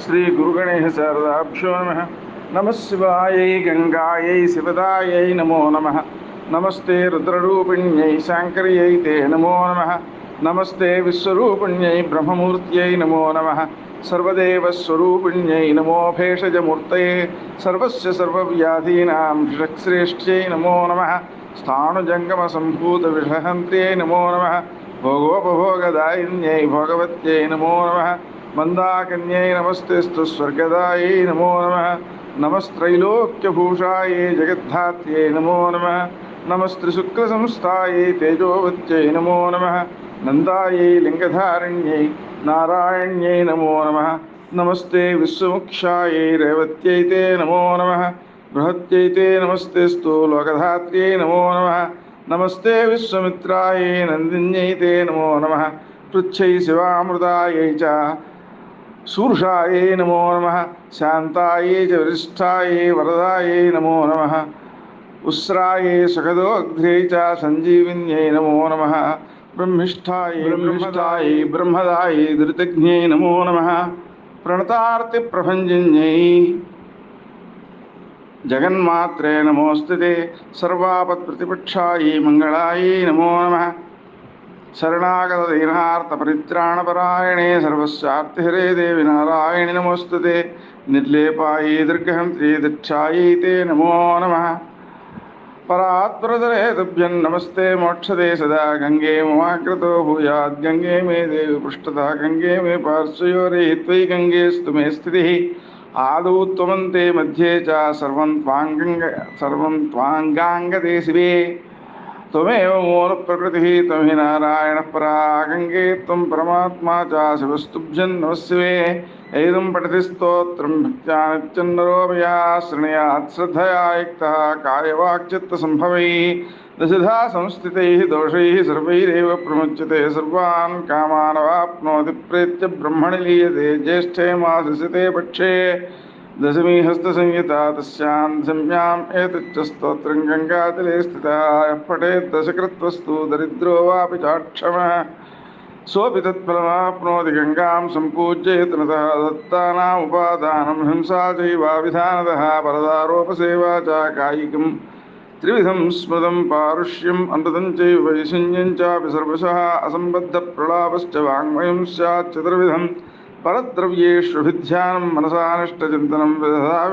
శ్రీ గురుగణేశ శారదాభ్యో నమ నమ శివాయై గంగాయై శివదాయై నమో నమ నమస్తే రుద్రరూపిణ్యై శాంకర్యై తే నమో నమ నమస్తే విశ్వరూపిణ్యై బ్రహ్మమూర్త్యై నమో నమ సర్వదేవస్వరూపిణ్యై నమో భేషజమూర్తయే సర్వస్య సర్వవ్యాధీనాం శ్రేష్ఠ్యై నమో నమ స్థాణుజంగమసంభూతవిషహంత్ర్యై నమో నమ భోగోపభోగదాయిన్యై భగవత్యై నమో నమ మందాకన్యై నమస్తేస్తు స్వర్గదాయై నమో నమ. నమస్త్రైలోక్యభూషాయై జగద్ధాత్ర్యై నమో నమ. నమస్త్రిశుక్లసంస్థాయై తేజోవత్యై నమో నమ. నందాయై లింగధారణ్యై నారాయణ్యై నమో నమ. నమస్తే విశ్వముక్షాయై రేవత్యైతే నమో నమ. బృహత్యైతే నమస్తేస్తు లోకధాత్ర్యై నమో నమ. నమస్తే విశ్వమిత్రాయై నందిన్యైతే నమో నమ. పృచ్ఛై శివామృతాయై చ శూర్షాయే నమో నమ శాంతాయే చ వరిష్టాయే వరదాయే నమో నమ ఉస్రాయే సుఖదోగ్ధ్యై చ సంజీవిన్యై నమో నమ బ్రహ్మిష్టాయే బ్రహ్మదాయే బ్రహ్మదాయే ధృతజ్ఞై నమో నమ ప్రణతార్తి ప్రభంజన్యై జగన్మాత్రే నమోస్తుతే సర్వాపత్ప్రతిపక్షాయై మంగళాయే నమో నమ. శరణాగత దీనార్థ పరిత్రాణపరాయణే సర్వస్వార్థిహరే దేవి నారాయణి నమోస్తుతే నిర్లేపాయై దుర్గహంత్రీ దక్షాయై నమో నమ పరాత్పరదరే తుభ్యం నమస్తే మోక్షదే సదా గంగే మమాకృతో భూయాద్ గంగే మే దేవి పృష్ఠత గంగే మే పార్శ్వయోరే త్వయి గంగే స్తు మే స్థితి ఆదౌ త్వమంతే మధ్యే చ సర్వం త్వాంగంగ సర్వం త్వాంగాంగదే त्वमेव मूल प्रकृति हि नारायणः परा गङ्गे परमात्मा चा शिवस्तुभ्यं नमस्वे। एदं पठति स्त्रोत्र श्रृणिया नित्यन्नरोपया शृणयात् श्रद्धया दशधा संस्थित दोषैः प्रमुच्यते। सर्वान् कामानवाप्नोति प्रेत्य ब्रह्मणि लीयते। ज्येष्ठे मासिते पक्षे। దశమీ హస్త సంహిత తస్యాం సంజ్ఞాం ఏతచ్చ స్తోత్రం గంగాతలే స్థిత పఠే దశకృత్వస్తు దరిద్రో వాపి చాక్షమ. సోపి తత్ఫలమాప్నోతి గంగాం సంపూజ్యయత్నత దత్తానాముపాదానం హింసా చైవా విధానత పరదారోపసేవా చ కాయికం. త్రివిధం స్మృతం పారుష్యం అమృతం చైవ వైశన్యం చాపి సర్వశ అసంబద్ధ ప్రలాపశ్చ వాంగ్మయం స్యాత్ చతుర్విధం పరద్రవ్యేష్భిధ్యానం మనసానిష్టచింతనం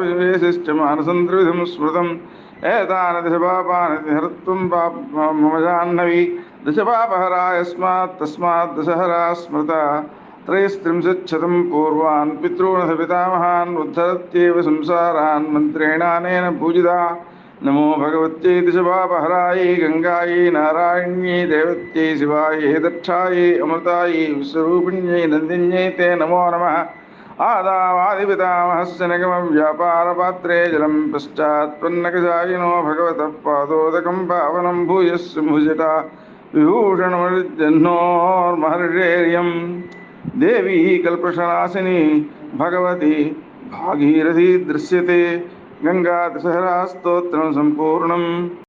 వివేశిష్ట మానసంద్రవిధం స్మృతం. ఏతానదిశపాపానిహర్తుం మమజాహ్నవి. దశపాపహరా యస్మాత్ తస్మాత్ దశహరా స్మృత. త్రైస్త్రింశచ్చతం పూర్వాన్ పితॄణ పితామహాన్ ఉద్ధరత్యేవ సంసారాన్ మంత్రేణానేన పూజిత. నమో భగవత్యై దిశభాపహరాయే గంగాయ నారాయణ్యే దేవత్యై శివాయ దక్షాయ అమృతాయ విశ్వరూపిణ్యై నందిన్యై తే నమో నమ. ఆదావాదిపితామహస్య నిగమం వ్యాపారపాత్రే జలం పశ్చాత్పన్నకజాయినో భగవత పాదోదకం పావనం భూయస్సుభుజట విభూషణమర్జన్నోర్మహర్షేర్యం దేవీ కల్పశనాశిని భగవతి భాగీరథీ దృశ్యతే देवी कल्पशनाशिनी भगवती भागीरथी दृश्यते गङ्गादशहरास्तोत्रं सम्पूर्णम्